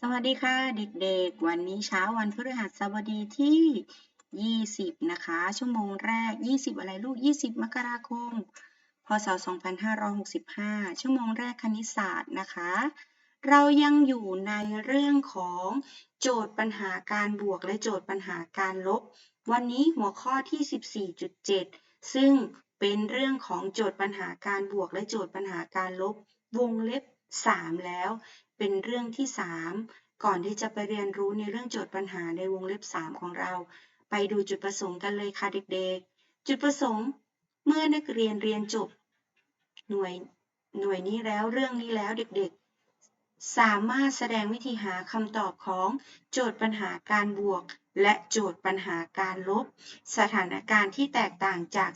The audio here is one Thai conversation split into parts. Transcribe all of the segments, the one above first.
สวัสดีค่ะเด็กๆ วันนี้เช้าวันพฤหัสบดีที่ 20 นะคะ ชั่วโมงแรก 20 อะไรลูก 20 มกราคม พศ 2565 ชั่วโมงแรกคณิตศาสตร์นะคะ เรายังอยู่ในเรื่องของโจทย์ปัญหาการบวกและโจทย์ปัญหาการลบ วันนี้หัวข้อที่ 14.7 ซึ่งเป็นเรื่องของโจทย์ปัญหาการบวกและโจทย์ปัญหาการลบ วงเล็บ 3 แล้ว เป็นเรื่องที่ 3 ก่อนที่จะไปเรียนรู้ในเรื่องโจทย์ปัญหาในวงเล็บ 3 ของเรา ไปดูจุดประสงค์กันเลยค่ะเด็กๆ จุดประสงค์ เมื่อนักเรียนเรียนจบ หน่วยหน่วยนี้แล้วเรื่องนี้แล้วเด็กๆ สามารถแสดงวิธีหาคำตอบของโจทย์ปัญหาการบวก และโจทย์ปัญหาการลบ สถานการณ์ที่แตกต่างจาก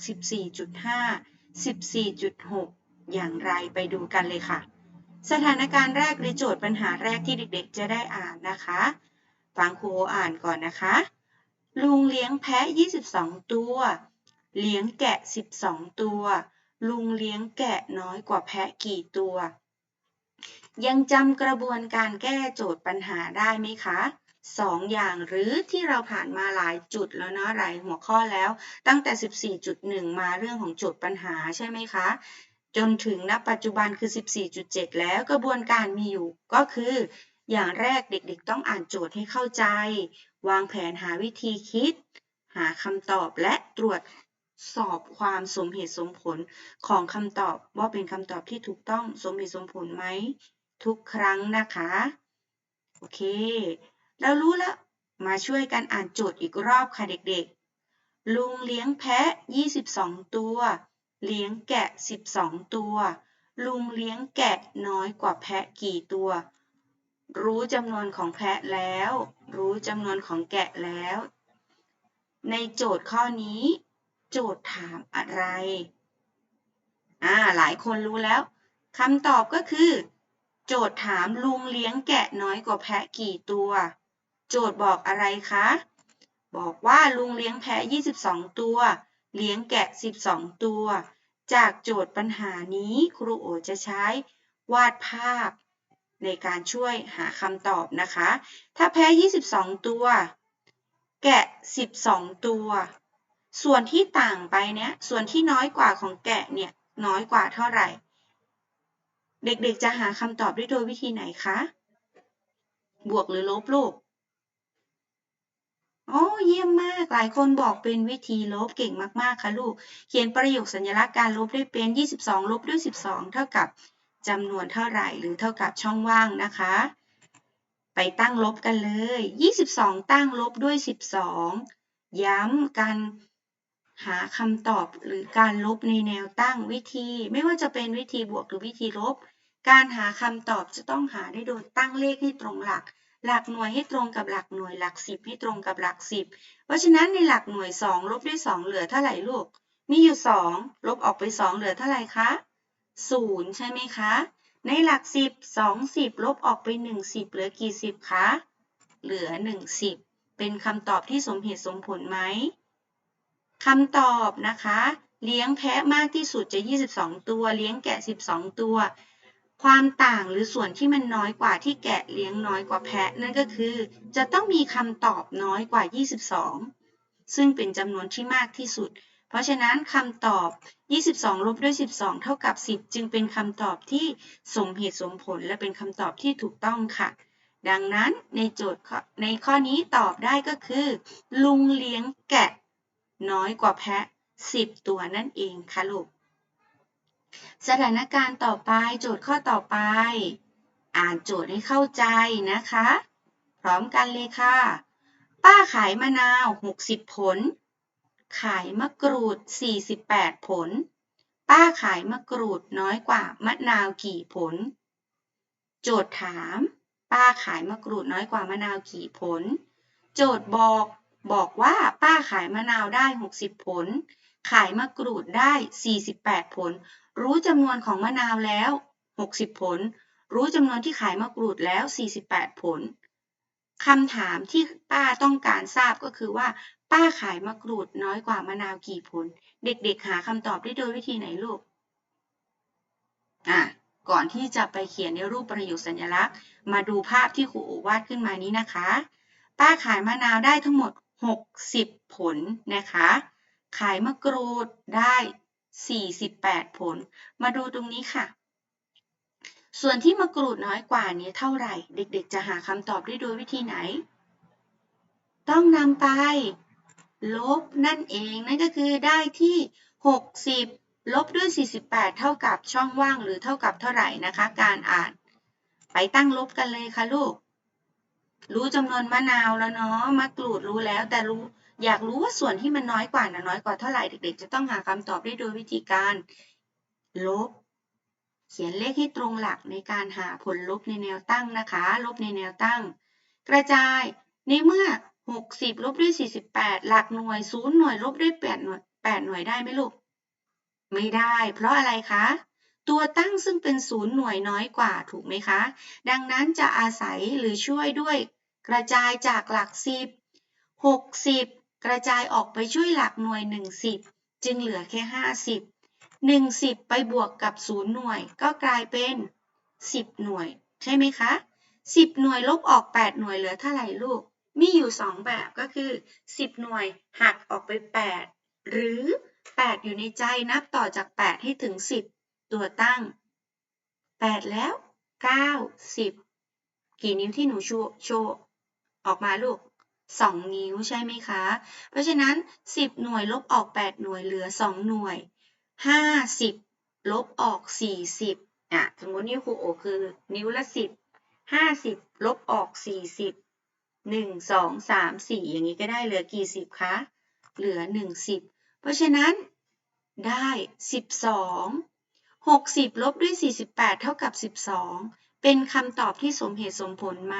14.5 14.6 อย่างไรไปดูกันเลยค่ะ สถานการณ์แรกหรือโจทย์ปัญหาแรกที่เด็กๆ จะได้อ่านนะคะ ฟังครูอ่านก่อนนะคะ ลุงเลี้ยงแพะ 22 ตัว เลี้ยงแกะ 12 ตัว ลุงเลี้ยงแกะน้อยกว่าแพะกี่ตัว ยังจำกระบวนการแก้โจทย์ปัญหาได้ไหมคะสองอย่างหรือที่เราผ่านมาหลายจุดแล้วเนาะหลายหัวข้อแล้ว ตั้งแต่ 14.1 มาเรื่องของโจทย์ปัญหาใช่ไหมคะ จนถึงณปัจจุบันคือ 14.7 แล้วกระบวนการมีอยู่ก็คือ อย่างแรกเด็กๆ ต้องอ่านโจทย์ให้เข้าใจ วางแผนหาวิธีคิด หาคำตอบและตรวจสอบความสมเหตุสมผลของคำตอบว่าเป็นคำตอบที่ถูกต้องสมเหตุสมผลไหม ทุกครั้งนะคะ โอเคเรารู้แล้ว มาช่วยกันอ่านโจทย์อีกรอบค่ะเด็กๆ ลุงเลี้ยงแพะ 22 ตัว เลี้ยงแกะ 12 ตัว ลุงเลี้ยงแกะน้อยกว่าแพะกี่ตัว รู้จำนวนของแพะแล้ว รู้จำนวนของแกะแล้ว ในโจทย์ข้อนี้ โจทย์ถามอะไร อ่า หลายคนรู้แล้วคำตอบก็คือ โจทย์ถามลุงเลี้ยงแกะน้อยกว่าแพะกี่ตัว โจทย์บอกอะไรคะ บอกว่าลุงเลี้ยงแพะ 22 ตัวเลี้ยงแกะ 12 ตัว จากโจทย์ปัญหานี้ครูโอจะใช้วาดภาพ ในการช่วยหาคำตอบนะคะ ถ้าแพะ22 ตัว แกะ 12 ตัว ส่วนที่ต่างไปเนี้ยส่วนที่น้อยกว่าของแกะเนี่ยน้อยกว่าเท่าไหร่ เด็กๆจะหาคำตอบได้โดยวิธีไหนคะ บวกหรือลบลูก โอ้เยี่ยมมาก หลายคนบอกเป็นวิธีลบเก่งมากๆ ค่ะลูก เขียนประโยคสัญลักษณ์การลบได้เป็น 22 ลบด้วย 12 เท่ากับจำนวนเท่าไหร่ หรือเท่ากับช่องว่างนะคะ ไปตั้งลบกันเลย 22 ตั้งลบด้วย 12 ย้ำการหาคำตอบหรือการลบในแนวตั้งวิธี ไม่ว่าจะเป็นวิธีบวกหรือวิธีลบ การหาคำตอบจะต้องหาได้โดยตั้งเลขให้ตรงหลัก หลักหน่วยให้ตรงกับหลักหน่วยหลักสิบให้ตรงกับหลักสิบเพราะฉะนั้นในหลักหน่วย2ลบด้วย2เหลือเท่าไหร่ลูก มีอยู่2ลบออกไป2เหลือเท่าไหร่คะ0ใช่ไหมคะ ในหลัก10 2 10ลบออกไป1 10เหลือกี่สิบคะ เหลือ1 10เป็นคำตอบที่สมเหตุสมผลไหมคำตอบนะคะ เลี้ยงแพะมากที่สุดจะ 22 ตัว เลี้ยงแกะ 12 ตัว ความต่างหรือส่วนที่มันน้อยกว่าที่แกะเลี้ยงน้อยกว่าแพะ นั่นก็คือ จะต้องมีคำตอบน้อยกว่า 22 ซึ่งเป็นจำนวนที่มากที่สุด เพราะฉะนั้นคำตอบ 22 ลบด้วย 12 เท่ากับ 10 จึงเป็นคำตอบที่สมเหตุสมผลและเป็นคำตอบที่ถูกต้องค่ะ ดังนั้นในโจทย์ในข้อนี้ตอบได้ก็คือ ลุงเลี้ยงแกะ น้อยกว่าแพะ 10 ตัวนั่นเองค่ะลูก สถานการณ์ต่อไปโจทย์ข้อต่อไป อ่านโจทย์ให้เข้าใจนะคะ พร้อมกันเลยค่ะ ป้าขายมะนาว 60 ผล ขายมะกรูด 48 ผล ป้าขายมะกรูดน้อยกว่ามะนาวกี่ผล โจทย์ถาม ป้าขายมะกรูดน้อยกว่ามะนาวกี่ผล โจทย์บอกบอกว่าป้าขายมะนาวได้ 60 ผล ขายมะกรูดได้ 48 ผล รู้จำนวนของมะนาวแล้ว 60 ผล รู้จำนวนที่ขายมะกรูดแล้ว 48 ผลคำถามที่ป้าต้องการทราบก็คือว่า ป้าขายมะกรูดน้อยกว่ามะนาวกี่ผล เด็กๆ หาคำตอบได้โดยวิธีไหนลูกอะก่อนที่จะไปเขียนในรูปประโยคสัญลักษณ์ มาดูภาพที่ครูโอวาดขึ้นมานี้นะคะ ป้าขายมะนาวได้ทั้งหมด 60 ผลนะคะ ขายมะกรูดได้ 48 ผล มาดูตรงนี้ค่ะ ส่วนที่มะกรูดน้อยกว่านี้เท่าไหร่ เด็กๆ จะหาคำตอบได้โดยวิธีไหน ต้องนำไป ลบนั่นเอง นั่นก็คือได้ที่ 60 ลบด้วย 48 เท่ากับช่องว่างหรือเท่ากับเท่าไหร่นะคะ การอ่าน ไปตั้งลบกันเลยค่ะลูก รู้จำนวนมะนาวแล้วเนาะ มะกรูดรู้แล้วแต่รู้ อยากรู้ว่าส่วนที่มันน้อยกว่านะน้อยกว่าเท่าไหร่เด็ก ๆ จะต้องหาคำตอบได้โดยวิธีการลบ เขียนเลขให้ตรงหลักในการหาผลลบในแนวตั้งนะคะ ลบในแนวตั้ง กระจายในเมื่อ 60 ลบด้วย 48 หลักหน่วย 0 หน่วยลบด้วย8หน่วย8หน่วยได้ไหมลูก ไม่ได้ เพราะอะไรคะ ตัวตั้งซึ่งเป็น 0 หน่วยน้อยกว่าถูกไหมคะ ดังนั้นจะอาศัยหรือช่วยด้วย กระจายจากหลัก 10 60 กระจายออกไปช่วยหลักหน่วย 10 จึงเหลือแค่ 50 10 ไปบวกกับ 0 หน่วย ก็กลายเป็น 10 หน่วย ใช่ไหมคะ 10 หน่วยลบออก 8 หน่วยเหลือเท่าไหร่ลูก มีอยู่ 2 แบบก็คือ 10 หน่วยหักออกไป 8 หรือ 8 อยู่ในใจนับต่อจาก 8 ให้ถึง 10 ตัวตั้ง 8 แล้ว 9 10 กี่นิ้วที่หนูโชว์ออกมาลูก 2 นิ้วใช่ไหมคะ เพราะฉะนั้น 10 หน่วยลบออก 8 หน่วยเหลือ 2 หน่วย 50 ลบออก 40อะสมมตินิ้วครูโอคือ นิ้วละ 10 50 ลบออก 40 1 2 3 4 อย่างนี้ก็ได้เหลือกี่สิบคะ เหลือ 1 10 เพราะฉะนั้นได้ 12 60 ลบด้วย 48 เท่ากับ 12 เป็นคำตอบที่สมเหตุสมผลไหม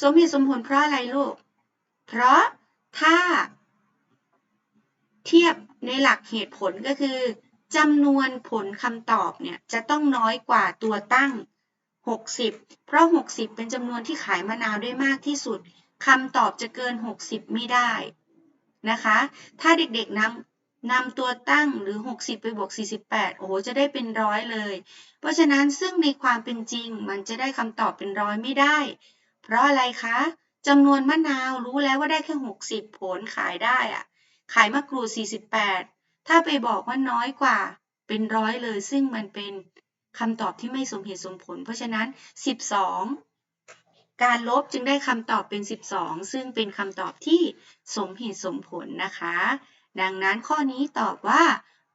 สมเหตุสมผลเพราะอะไรลูก เพราะถ้า เทียบในหลักเหตุผลก็คือจำนวนผลคำตอบเนี่ยจะต้องน้อยกว่าตัวตั้ง 60 เพราะ 60 เป็นจำนวนที่ขายมะนาวได้มากที่สุดคำตอบจะเกิน 60 ไม่ได้นะคะ ถ้าเด็กๆนำ นำตัวตั้งหรือ 60 ไปบวก 48 โอ้โห จะได้เป็นร้อยเลย เพราะฉะนั้นซึ่งในความเป็นจริง มันจะได้คำตอบเป็นร้อยไม่ได้ เพราะอะไรคะจำนวนมะนาวรู้แล้วว่าได้แค่ 60 ผลขายได้อะขายมะกรูด 48 ถ้าไปบอกว่าน้อยกว่า เป็นร้อยเลย ซึ่งมันเป็นคำตอบที่ไม่สมเหตุสมผล เพราะฉะนั้น 12 การลบจึงได้คำตอบเป็น 12 ซึ่งเป็นคำตอบที่สมเหตุสมผลนะคะ ดังนั้นข้อนี้ตอบว่า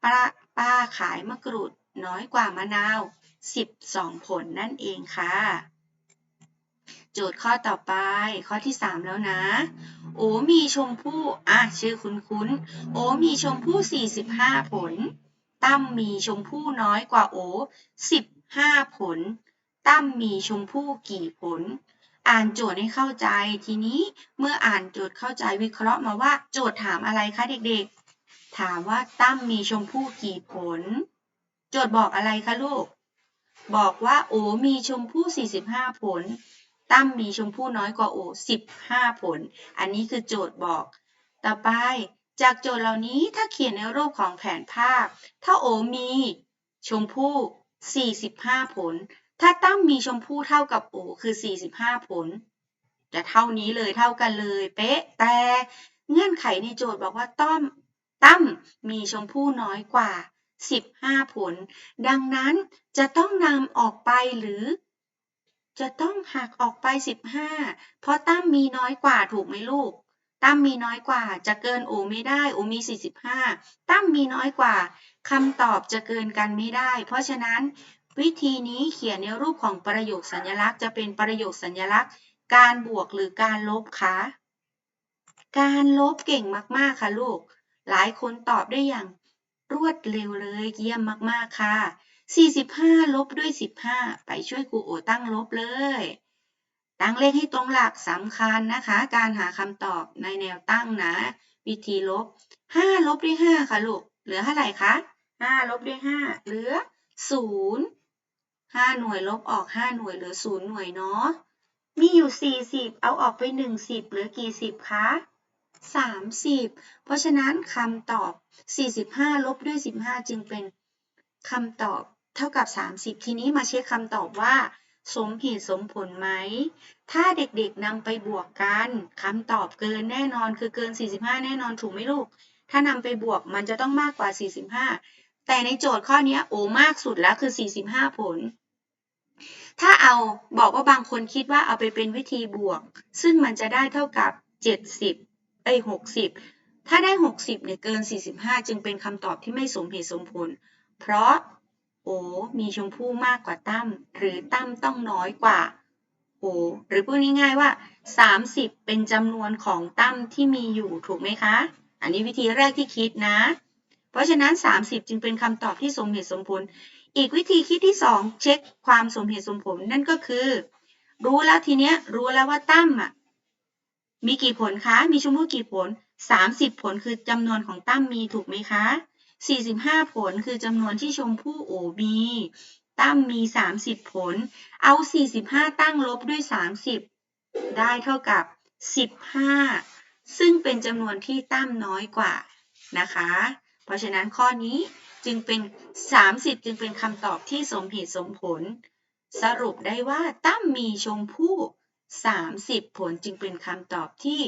ป้าปาขายมะกรูดน้อยกว่ามะนาว 12 ผลนั่นเองค่ะ โจทย์ข้อต่อไป ข้อที่ 3 แล้วนะ โอมีชมพู่อะชื่อคุ้นคุ้น โอมีชมพู่ 45 ผล ตั้มมีชมพู่น้อยกว่าโอ15 ผล ตั้มมีชมพู่กี่ผล อ่านโจทย์ให้เข้าใจทีนี้เมื่ออ่านโจทย์เข้าใจวิเคราะห์มาว่าโจทย์ถามอะไรคะเด็กๆ ถามว่าตั้มมีชมพู่กี่ผล โจทย์บอกอะไรคะลูก บอกว่าโอมีชมพู่ 45 ผล ตั้มมีชมพู่น้อยกว่าโอ15 ผล อันนี้คือโจทย์บอก ต่อไปจากโจทย์เหล่านี้ถ้าเขียนในรูปของแผนภาพ ถ้าโอมีชมพู่ 45 ผล ถ้าตั้มมีชมพู่เท่ากับโอคือ 45 ผล จะเท่านี้เลยเท่ากันเลย เป๊ะ แต่เงื่อนไขในโจทย์บอกว่าต้อมตั้มมีชมพู่น้อยกว่า 15 ผล ดังนั้นจะต้องนำออกไปหรือ จะต้องหักออกไป 15 เพราะตั้มมีน้อยกว่าถูกไหมลูก ตั้มมีน้อยกว่า จะเกินโอไม่ได้โอมี 45 ตั้มมีน้อยกว่าคำตอบจะเกินกันไม่ได้ เพราะฉะนั้น วิธีนี้เขียนในรูปของประโยคสัญลักษณ์ จะเป็นประโยคสัญลักษณ์ การบวกหรือการลบคะการลบเก่งมากๆค่ะลูก หลายคนตอบได้อย่างรวดเร็วเลยเยี่ยมมากๆค่ะ 45 ลบด้วย 15 ไปช่วยครูโอตั้งลบเลย ตั้งเลขให้ตรงหลักสำคัญนะคะ การหาคำตอบในแนวตั้งนะ วิธีลบ 5 ลบด้วย 5 ค่ะลูก เหลือเท่าไหร่คะ 5 ลบด้วย 5 เหลือ 0 5 หน่วยลบออก 5 หน่วยเหลือ 0 หน่วยเนาะ มีอยู่ 40 เอาออกไป 10 เหลือกี่สิบคะ 30 เพราะฉะนั้นคำตอบ 45 ลบด้วย 15 จึงเป็นคำตอบเท่ากับ 30 ทีนี้มาเช็คคำตอบว่า สมเหตุสมผลไหม ถ้าเด็กๆนำไปบวกกันคำตอบเกินแน่นอนคือเกิน 45 แน่นอนถูกไหมลูก ถ้านำไปบวกมันจะต้องมากกว่า 45แต่ในโจทย์ข้อนี้โอ้มากสุดแล้วคือ 45 ผล ถ้าเอาบอกว่าบางคนคิดว่าเอาไปเป็นวิธีบวก ซึ่งมันจะได้เท่ากับ 70เอ้ย60 ถ้าได้ 60เนี่ยเกิน 45 จึงเป็นคำตอบที่ไม่สมเหตุสมผล เพราะโอมีชมพู่มากกว่าตั้มหรือตั้มต้องน้อยกว่าโอหรือพูดง่ายๆว่า 30 เป็นจำนวนของตั้มที่มีอยู่ถูกไหมคะ อันนี้วิธีแรกที่คิดนะ เพราะฉะนั้น 30 จึงเป็นคำตอบที่สมเหตุสมผล อีกวิธีคิดที่ 2 เช็คความสมเหตุสมผลนั่นก็คือ รู้แล้วทีเนี้ยรู้แล้วว่าตั้มอะมีกี่ผลคะมีชมพู่กี่ผล 30 ผลคือจำนวนของตั้มมีถูกไหมคะ 45 ผลคือจำนวนที่ชมพู่โอมีตั้มมี 30 ผล เอา 45 ตั้งลบด้วย 30 ได้เท่ากับ 15 ซึ่งเป็นจำนวนที่ตั้มน้อยกว่านะคะ เพราะฉะนั้นข้อนี้ จึงเป็น 30 จึงเป็นคำตอบที่สมเหตุสมผล สรุปได้ว่าตั้มมีชมพู่ 30 ผลจึงเป็นคำตอบที่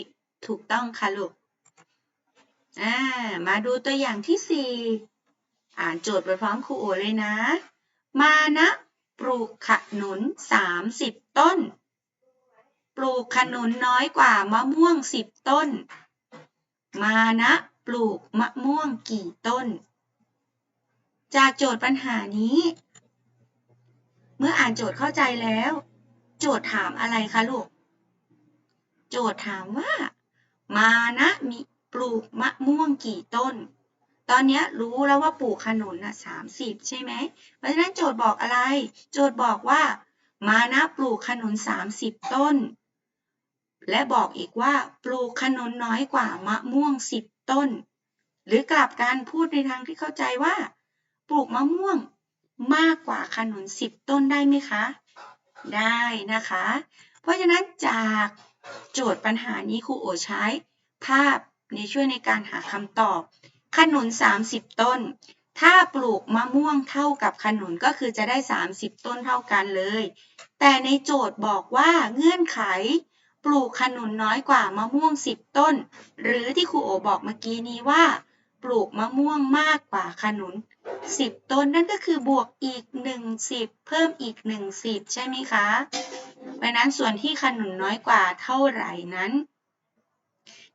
ถูกต้องค่ะลูกอ่ามาดูตัวอย่างที่ 4 อ่านโจทย์ไปพร้อมครูโอเลยนะ มานะปลูกขนุน 30 ต้น ปลูกขนุนน้อยกว่ามะม่วง 10 ต้น มานะปลูกมะม่วงกี่ต้น จากโจทย์ปัญหานี้ เมื่ออ่านโจทย์เข้าใจแล้ว โจทย์ถามอะไรคะลูก โจทย์ถามว่า มานะมีปลูกมะม่วงกี่ต้น ตอนนี้รู้แล้วว่าปลูกขนุนน่ะสามสิบใช่ไหม เพราะฉะนั้นโจทย์บอกอะไร โจทย์บอกว่า มานะปลูกขนุนสามสิบต้น และบอกอีกว่า ปลูกขนุนน้อยกว่ามะม่วงสิบต้น หรือกลับการพูดในทางที่เข้าใจว่า ปลูกมะม่วงมากกว่าขนุนสิบต้นได้ไหมคะ ได้นะคะ เพราะฉะนั้นจากโจทย์ปัญหานี้ครูโอใช้ ภาพในช่วยในการหาคำตอบ ขนุน 30 ต้น ถ้าปลูกมะม่วงเท่ากับขนุนก็คือจะได้ 30 ต้นเท่ากันเลย แต่ในโจทย์บอกว่าเงื่อนไข ปลูกขนุนน้อยกว่ามะม่วง 10 ต้น หรือที่ครูโอบอกเมื่อกี้นี้ว่า ปลูกมะม่วงมากกว่าขนุน 10 ต้นนั่นก็คือบวกอีก 10 เพิ่มอีก1 10ใช่ไหมคะเพราะนั้นส่วนที่ขนุนน้อยกว่าเท่าไหร่นั้น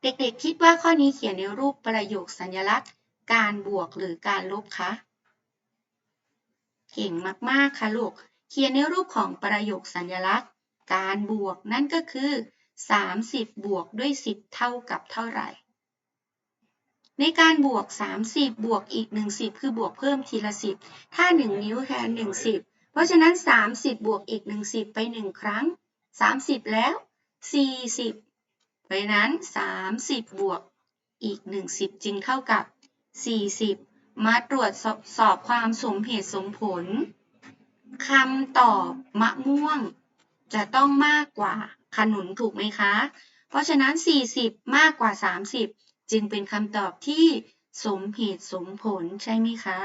เด็กๆคิดว่าข้อนี้เขียนในรูปประโยคสัญลักษณ์ การบวกหรือการลบคะเก่งมากๆค่ะลูก เขียนในรูปของประโยคสัญลักษณ์ การบวกนั่นก็คือ 30 บวกด้วย 10 เท่ากับเท่าไหร่ ในการบวก 30 บวกอีก 10 คือบวกเพิ่มทีละ 10 ถ้า 1 นิ้วแทน1 10 เพราะฉะนั้น 30 บวกอีก 1 10 ไป 1 ครั้ง 30 แล้ว 40 เพราะฉะนั้น 30 บวกอีก 1 10 จึงเท่ากับ 40 มาตรวจสอบสอบความสมเหตุสมผลคำตอบมะม่วง จะต้องมากกว่าขนุนถูกไหมคะ เพราะฉะนั้น 40 มากกว่า 30 จึงเป็นคำตอบที่สมเหตุสมผลใช่ไหมคะ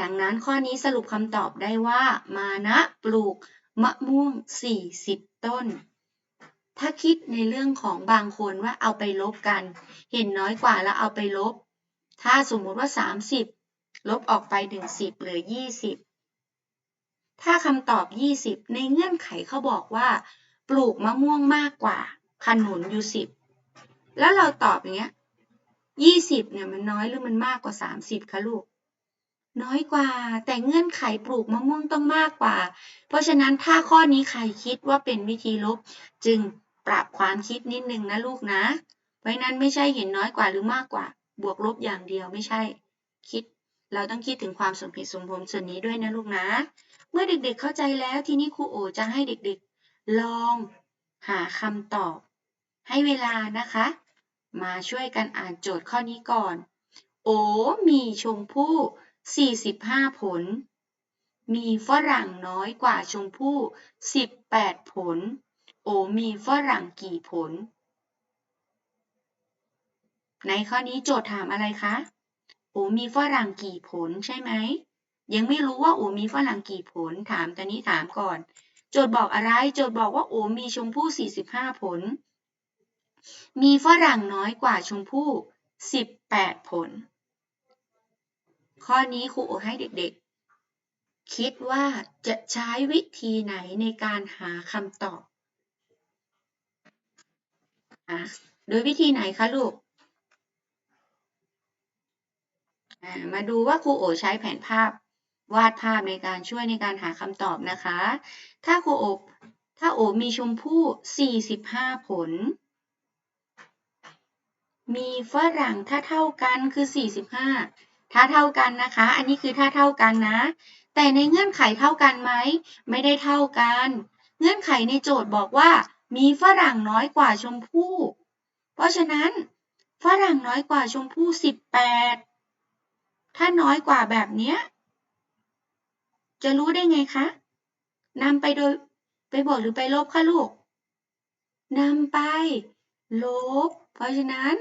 ดังนั้นข้อนี้สรุปคำตอบได้ว่า มานะปลูกมะม่วง 40 ต้น ถ้าคิดในเรื่องของบางคนว่าเอาไปลบกัน เห็นน้อยกว่าแล้วเอาไปลบ ถ้าสมมติว่า 30 ลบออกไปถึง10เหลือ 20 ถ้าคำตอบ 20 ในเงื่อนไขเขาบอกว่า ปลูกมะม่วงมากกว่า ขนุนอยู่10แล้วเราตอบอย่างเงี้ย20เนี่ยมันน้อยหรือมันมากกว่า30คะลูก น้อยกว่า แต่เงื่อนไขปลูกมะม่วงต้องมากกว่า เพราะฉะนั้นถ้าข้อนี้ใครคิดว่าเป็นวิธีลบ จึงปรับความคิดนิดนึงนะลูกนะ เพราะฉะนั้นไม่ใช่เห็นน้อยกว่าหรือมากกว่า บวกลบอย่างเดียวไม่ใช่ คิด เราต้องคิดถึงความสมเหตุสมผลส่วนนี้ด้วยนะลูกนะ เมื่อเด็กๆเข้าใจแล้วทีนี้ครูโอจะให้เด็กๆ ลองหาคำตอบ ให้เวลานะคะ มาช่วยกันอ่านโจทย์ข้อนี้ก่อน โอมีชมพู่ 45 ผล มีฝรั่งน้อยกว่าชมพู่ 18 ผล โอมีฝรั่งกี่ผล ในข้อนี้โจทย์ถามอะไรคะ โอมีฝรั่งกี่ผลใช่ไหม ยังไม่รู้ว่าโอมีฝรั่งกี่ผล ถามตอนนี้ถามก่อน โจทย์บอกอะไร โจทย์บอกว่าโอมีชมพู่ 45 ผล มีฝรั่งน้อยกว่าชมพู่18ผล ข้อนี้ครูโอให้เด็กๆ คิดว่าจะใช้วิธีไหนในการหาคำตอบอะโดยวิธีไหนคะลูก มาดูว่าครูโอใช้แผนภาพวาดภาพในการช่วยในการหาคำตอบนะคะ ถ้าครูโอถ้าโอมีชมพู่ 45 ผล มีฝรั่งถ้าเท่ากันคือ 45 ถ้าเท่ากันนะคะ อันนี้คือถ้าเท่ากันนะ แต่ในเงื่อนไขเท่ากันไหม ไม่ได้เท่ากัน เงื่อนไขในโจทย์บอกว่า มีฝรั่งน้อยกว่าชมพู่ เพราะฉะนั้น ฝรั่งน้อยกว่าชมพู่ 18 ถ้าน้อยกว่าแบบเนี้ย จะรู้ได้ไงคะนำไปโดยไปบวกหรือไปลบคะลูกนำไปลบ เพราะฉะนั้น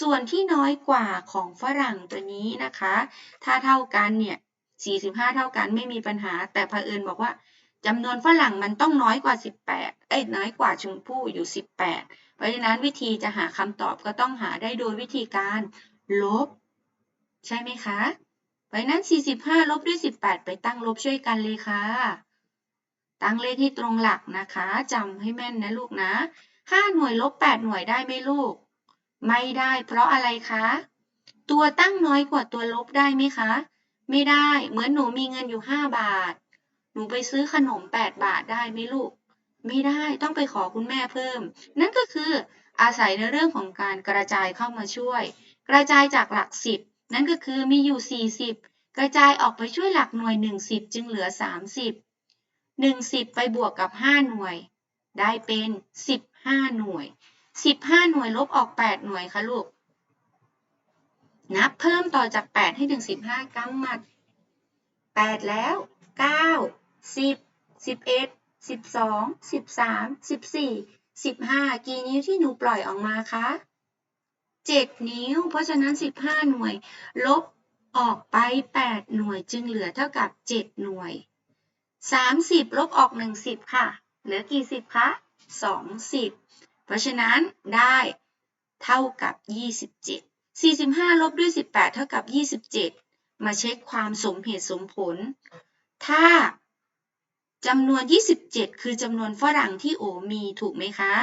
ส่วนที่น้อยกว่าของฝรั่งตัวนี้นะคะ ถ้าเท่ากันเนี่ย 45 เท่ากันไม่มีปัญหา แต่เผอิญบอกว่าจำนวนฝรั่งมันต้องน้อยกว่า 18 เอ้ยน้อยกว่าชมพู่อยู่ 18 เพราะฉะนั้นวิธีจะหาคำตอบก็ต้องหาได้โดยวิธีการลบ ใช่ไหมคะ เพราะฉะนั้น 45 ลบด้วย 18 ไปตั้งลบช่วยกันเลยค่ะ ตั้งเลขที่ตรงหลักนะคะจำให้แม่นนะลูกนะ 5 หน่วยลบ 8 หน่วยได้ไหมลูก ไม่ได้เพราะอะไรคะ ตัวตั้งน้อยกว่าตัวลบได้ไหมคะ ไม่ได้ เหมือนหนูมีเงินอยู่ 5 บาท หนูไปซื้อขนม 8 บาทได้ไหมลูก ไม่ได้ ต้องไปขอคุณแม่เพิ่ม นั่นก็คืออาศัยในเรื่องของการกระจายเข้ามาช่วย กระจายจากหลัก 10 นั่นก็คือมีอยู่ 40 กระจายออกไปช่วยหลักหน่วย1 10จึงเหลือ 30 1 10 ไปบวกกับ 5 หน่วย ได้เป็น 15 หน่วย สิบห้าหน่วยลบออกแปดหน่วยค่ะลูก นับเพิ่มต่อจากแปดให้ถึงสิบห้ากำมัดแปดแล้วเก้าสิบสิบเอ็ดสิบสองสิบสามสิบสี่สิบห้ากี่นิ้วที่หนูปล่อยออกมาคะเจ็ดนิ้ว เพราะฉะนั้นสิบห้าหน่วย ลบออกไปแปดหน่วยจึงเหลือเท่ากับเจ็ดหน่วยสามสิบลบออกหนึ่งสิบค่ะ เหลือกี่สิบคะสองสิบ เพราะฉะนั้นได้เท่ากับ 27 45 ลบด้วย 18 เท่ากับ 27 มาเช็คความสมเหตุสมผล ถ้าจำนวน 27 คือจำนวนฝรั่งที่โอมีถูกไหมคะ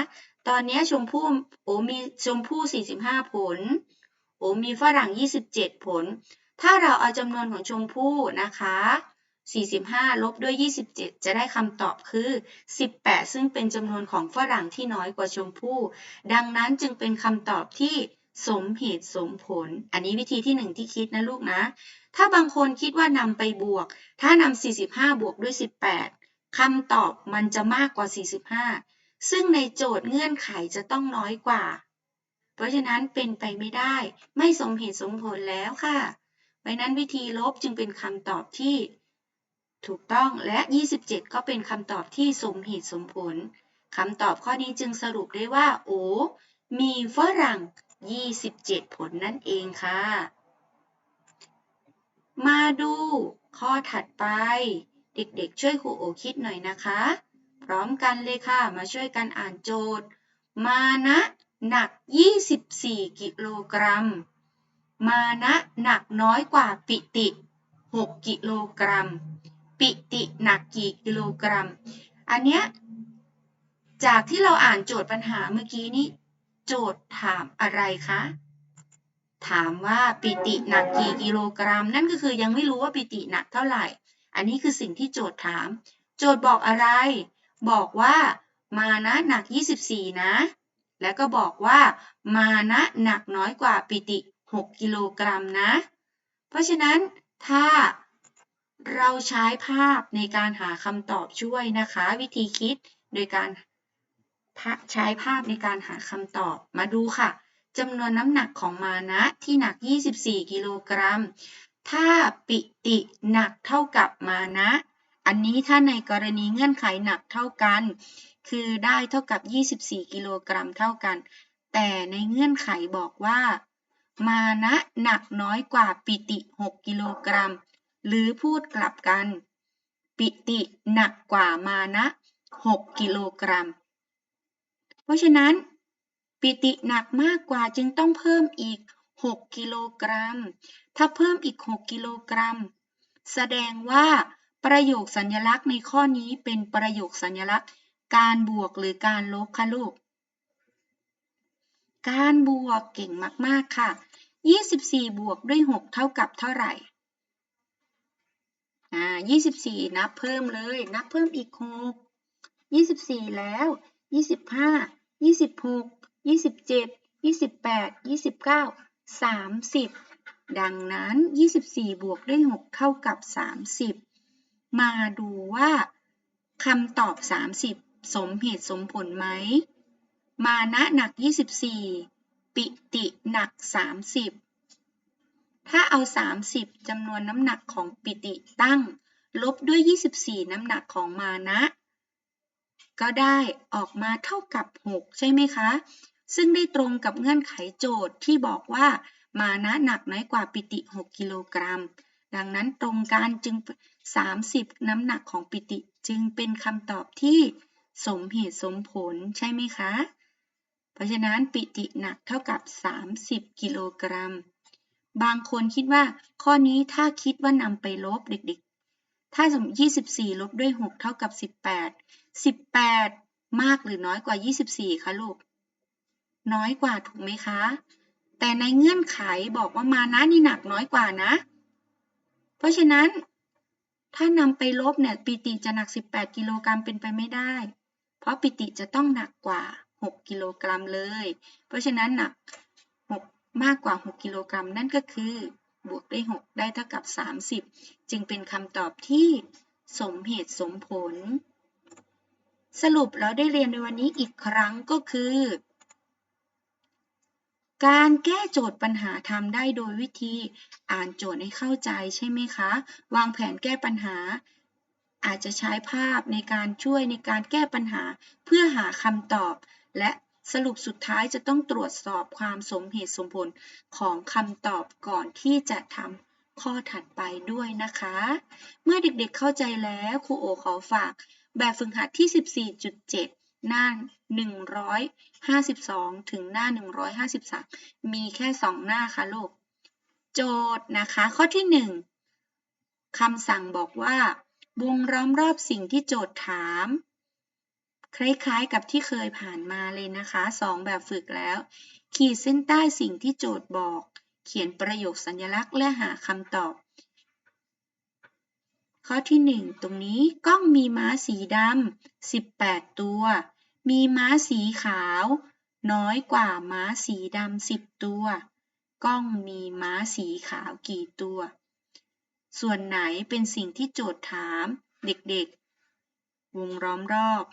ตอนนี้ชมพู่โอมีชมพู่ 45 ผล โอมีฝรั่ง 27 ผล ถ้าเราเอาจำนวนของชมพู่นะคะ 45 ลบด้วย 27 จะได้คำตอบคือ 18 ซึ่งเป็นจำนวนของฝรั่งที่น้อยกว่าชมพู่ดังนั้นจึงเป็นคำตอบที่สมเหตุสมผล อันนี้วิธีที่ 1 ที่คิดนะลูกนะ ถ้าบางคนคิดว่านำไปบวก ถ้านำ45 บวกด้วย 18คำตอบมันจะมากกว่า 45 ซึ่งในโจทย์เงื่อนไขจะต้องน้อยกว่า เพราะฉะนั้นเป็นไปไม่ได้ ไม่สมเหตุสมผลแล้วค่ะเพราะนั้นวิธีลบจึงเป็นคำตอบที่ ถูกต้องและ 27 ก็เป็นคำตอบที่สมเหตุสมผลคำตอบข้อนี้จึงสรุปได้ว่า โอ มีฝรั่ง 27 ผลนั่นเองค่ะ มาดูข้อถัดไป เด็กๆ ช่วยครูโอคิดหน่อยนะคะ พร้อมกันเลยค่ะ มาช่วยกันอ่านโจทย์ มานะหนัก 24 กิโลกรัม มานะหนักน้อยกว่าปิติ 6 กิโลกรัม ปิติหนักกี่กิโลกรัม อันเนี้ยจากที่เราอ่านโจทย์ปัญหาเมื่อกี้นี้โจทย์ถามอะไรคะ ถามว่าปิติหนักกี่กิโลกรัม นั่นก็คือยังไม่รู้ว่าปิติหนักเท่าไหร่ อันนี้คือสิ่งที่โจทย์ถาม โจทย์บอกอะไร บอกว่ามานะหนัก 24 นะ แล้วก็บอกว่ามานะหนักน้อยกว่าปิติ 6 กิโลกรัมนะ เพราะฉะนั้นถ้า เราใช้ภาพในการหาคำตอบช่วยนะคะ วิธีคิดโดยการใช้ภาพในการหาคำตอบมาดูค่ะจำนวนน้ำหนักของมานะที่หนัก 24 กิโลกรัม ถ้าปิติหนักเท่ากับมานะ อันนี้ถ้าในกรณีเงื่อนไขหนักเท่ากัน คือได้เท่ากับ 24 กิโลกรัมเท่ากัน แต่ในเงื่อนไขบอกว่า มานะหนักน้อยกว่าปิติ 6 กิโลกรัม หรือพูดกลับกัน ปิติหนักกว่ามานะ6กิโลกรัม เพราะฉะนั้น ปิติหนักมากกว่าจึงต้องเพิ่มอีก 6 กิโลกรัม ถ้าเพิ่มอีก 6 กิโลกรัม แสดงว่าประโยคสัญลักษณ์ในข้อนี้เป็นประโยคสัญลักษณ์ การบวกหรือการลบค่ะลูก การบวกเก่งมาก ๆ ค่ะ 24 บวกด้วย 6 เท่ากับเท่าไหร่ อ่า24นับเพิ่มเลย นับเพิ่มอีก6 24แล้ว25 26 27 28 29 30ดังนั้น 24 บวกด้วย 6 เท่ากับ 30 มาดูว่าคำตอบ 30 สมเหตุสมผลไหม มานะหนัก 24 ปิติหนัก 30 ถ้าเอา 30จำนวนน้ำหนักของปิติตั้ง ลบด้วย 24 น้ำหนักของมานะ ก็ได้ออกมาเท่ากับ 6 ใช่ไหมคะ ซึ่งได้ตรงกับเงื่อนไขโจทย์ที่บอกว่ามานะหนักน้อยกว่าปิติ 6 กิโลกรัม ดังนั้นตรงกันจึง 30 น้ำหนักของปิติจึงเป็นคำตอบที่สมเหตุสมผลใช่ไหมคะ เพราะฉะนั้นปิติหนักเท่ากับ 30 กิโลกรัม บางคนคิดว่าข้อนี้ถ้าคิดว่านำไปลบเด็กๆ ถ้าสมมติ24 ลบด้วย 6 เท่ากับ 18 18 มากหรือน้อยกว่า 24 คะลูก น้อยกว่าถูกไหมคะ แต่ในเงื่อนไขบอกว่ามานะนี่หนักน้อยกว่านะ เพราะฉะนั้น ถ้านำไปลบเนี่ยปิติจะหนัก 18 กิโลกรัมเป็นไปไม่ได้ เพราะปิติจะต้องหนักกว่า 6 กิโลกรัมเลย เพราะฉะนั้นหนัก มากกว่า 6 กิโลกรัมนั่นก็คือบวกด้วย 6 ได้เท่ากับ 30 จึงเป็นคำตอบที่สมเหตุสมผล สรุปแล้วได้เรียนในวันนี้อีกครั้งก็คือ การแก้โจทย์ปัญหาทำได้โดยวิธีอ่านโจทย์ให้เข้าใจใช่ไหมคะ วางแผนแก้ปัญหา อาจจะใช้ภาพในการช่วยในการแก้ปัญหาเพื่อหาคำตอบ และ สรุปสุดท้ายจะต้องตรวจสอบความสมเหตุสมผลของคำตอบก่อนที่จะทำข้อถัดไปด้วยนะคะ เมื่อเด็กๆเข้าใจแล้วครูโอขอฝาก แบบฝึกหัดที่ 14.7 หน้า 152 ถึงหน้า 153 มีแค่ 2 หน้าค่ะลูก โจทย์นะคะ ข้อที่ 1คำสั่งบอกว่า วงล้อมรอบสิ่งที่โจทย์ถาม คล้ายๆกับที่เคยผ่านมาเลยนะคะ 2 แบบฝึกแล้ว ขีดเส้นใต้สิ่งที่โจทย์บอก เขียนประโยคสัญลักษณ์และหาคำตอบ ข้อที่ 1 ตรงนี้กล้องมีม้าสีดำ18 ตัว มีม้าสีขาว น้อยกว่าม้าสีดำ10 ตัว กล้องมีม้าสีขาวกี่ตัว ส่วนไหนเป็นสิ่งที่โจทย์ถาม เด็กๆ วงล้อมรอบ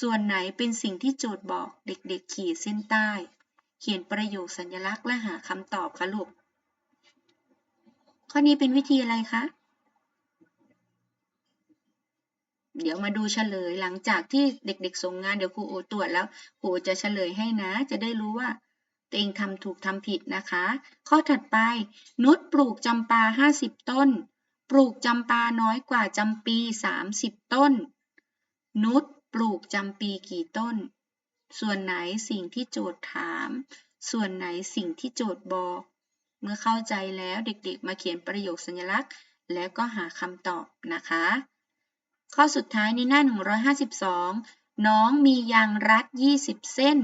ส่วนไหนเป็นสิ่งที่โจทย์บอกเด็กๆ ขีดเส้นใต้ เขียนประโยคสัญลักษณ์และหาคำตอบค่ะลูก ข้อนี้เป็นวิธีอะไรคะ เดี๋ยวมาดูเฉลยหลังจากที่เด็กๆ ส่งงานเดี๋ยวครูโอตรวจแล้วครูโอจะเฉลยให้นะ จะได้รู้ว่าตัวเองทำถูกทำผิดนะคะ ข้อถัดไป นุชปลูกจำปา 50 ต้น ปลูกจำปาน้อยกว่าจำปี 30 ต้น นุช ลูกจำปีกี่ต้น ส่วนไหนสิ่งที่โจทย์ถาม ส่วนไหนสิ่งที่โจทย์บอก เมื่อเข้าใจแล้วเด็กๆ มาเขียนประโยคสัญลักษณ์ แล้วก็หาคำตอบนะคะ ข้อสุดท้ายในหน้า 152 น้องมียางรัด 20 เส้น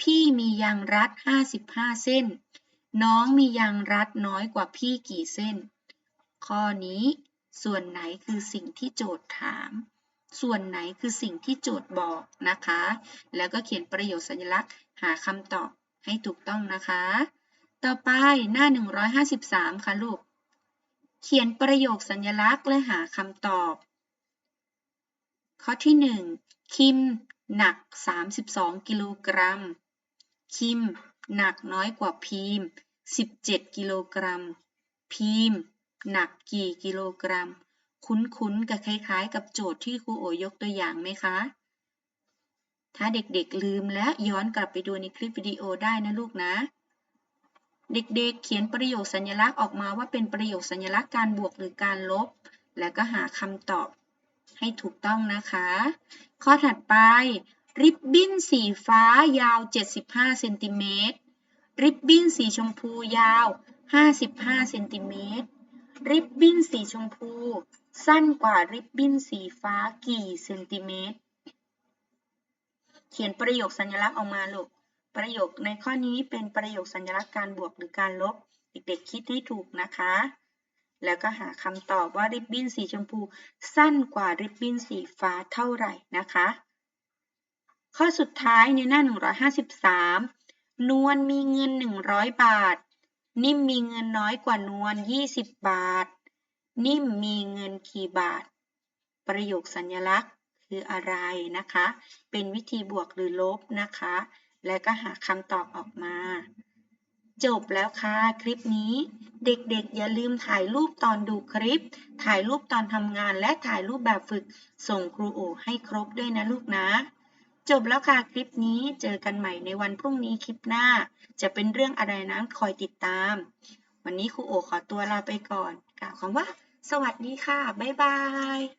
พี่มียางรัด 55 เส้น น้องมียางรัดน้อยกว่าพี่กี่เส้น ข้อนี้ส่วนไหนคือสิ่งที่โจทย์ถาม ส่วนไหนคือสิ่งที่โจทย์บอกนะคะ แล้วก็เขียนประโยคสัญลักษณ์ หาคำตอบให้ถูกต้องนะคะ ต่อไปหน้า 153 ค่ะลูก เขียนประโยคสัญลักษณ์และหาคำตอบ ข้อที่ 1 คิม หนัก 32 กิโลกรัม คิม หนักน้อยกว่าพีม 17 กิโลกรัม พีม หนักกี่กิโลกรัม คุ้นๆกับคล้ายๆ กับโจทย์ที่ครูโอยกตัวอย่างไหมคะ ถ้าเด็กๆลืมและย้อนกลับไปดูในคลิปวิดีโอได้นะลูกนะ เด็กๆ เขียนประโยคสัญลักษณ์ออกมาว่าเป็นประโยคสัญลักษณ์การบวกหรือการลบ แล้วก็หาคำตอบให้ถูกต้องนะคะ ข้อถัดไป ริบบิ้นสีฟ้ายาว 75เซนติเมตรริบบิ้นสีชมพูยาว 55เซนติเมตรริบบิ้นสีชมพู สั้นกว่าริบบิ้นสีฟ้ากี่เซนติเมตร เขียนประโยคสัญลักษณ์ออกมาลูก ประโยคในข้อนี้เป็นประโยคสัญลักษณ์การบวกหรือการลบ เด็กๆคิดให้ถูกนะคะ แล้วก็หาคำตอบว่าริบบิ้นสีชมพู สั้นกว่าริบบิ้นสีฟ้าเท่าไหร่นะคะ ข้อสุดท้ายในหน้า 153 นวลมีเงิน 100 บาท นิ่มมีเงินน้อยกว่านวล20 บาท นิ่มมีเงินกี่บาท ประโยคสัญลักษณ์คืออะไรนะคะ เป็นวิธีบวกหรือลบนะคะ และก็หาคำตอบออกมา จบแล้วค่ะ คลิปนี้ เด็กๆ อย่าลืมถ่ายรูปตอนดูคลิป ถ่ายรูปตอนทำงานและถ่ายรูปแบบฝึก ส่งครูโอให้ครบด้วยนะลูกนะ จบแล้วค่ะคลิปนี้เจอกันใหม่ในวันพรุ่งนี้คลิปหน้า จะเป็นเรื่องอะไรนั้นคอยติดตาม วันนี้ครูโอขอตัวลาไปก่อนกล่าวคำว่า สวัสดีค่ะ บ๊ายบาย